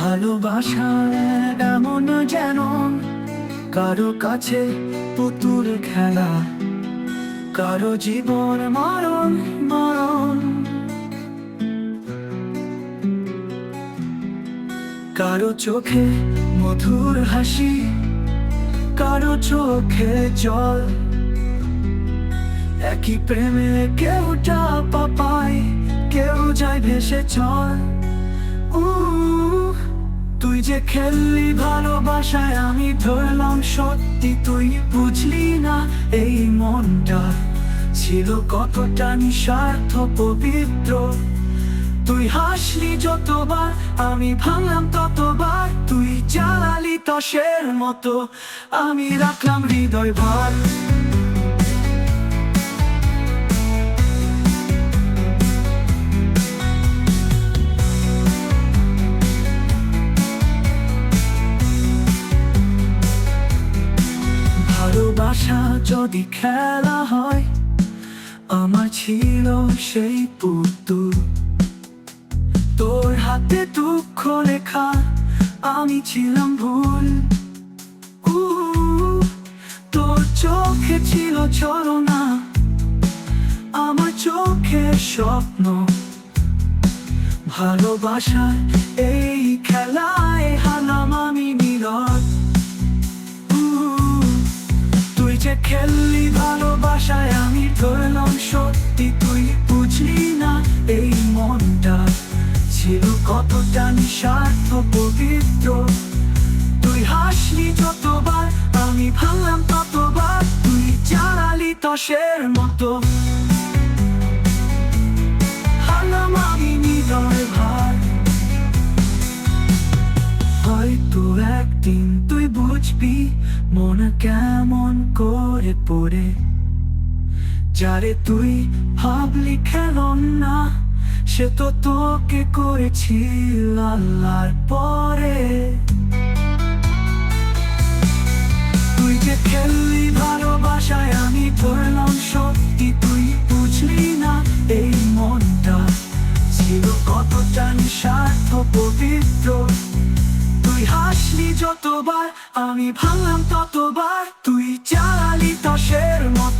ভালোবাসা এমন যেন কারও কাছে পুতুল খেলা কারও জীবন মরণ মরণ। কারও চোখে মধুর হাসি কারও চোখে জল। একই প্রেমে কেউ চাপা পায় কেউ যায় ভেসে চল। উহ, তুই যে খেললি ভালোবাসায়, আমি ধরলাম সত্যি। তুই বুঝলি না, এই মনটা ছিল কতটা নিঃস্বার্থ পবিত্র। তুই হাসলি যতবার, আমি ভাঙলাম ততবার। তুই জ্বালালি তসের মতো, আমি রাখলাম হৃদয় ভার। ভালোবাসা যদি খেলা হয়, আমার ছিল সেই পুতুল তোর হাতে দুঃখ লেখা, আমি ছিলাম ভুল। তোর চোখে ছিল ছলনা, আমার চোখে স্বপ্ন। ভালোবাসায় এই খেলায় হালাম আমি খেললি ভালোবাসায়, আমি ধরলাম সত্যি, তুই বুঝলি না এই মনটা ছিল কতটা নিঃস্বার্থ, পবিত্র। তুই হাসলি যতবার, আমি ভাঙলাম ততবার, তুই জ্বালালি তসের মতো। হারলাম হয়তো একদিন বুঝবি মন কেমন করে পড়ে। যারে তুই ভাবলি খেলন না, সে তো তোকে করেছিল লাল্লার পরে। আসলি যতবার আমি ভাঙলাম ততবার। তুই চালালি তাসের মতো।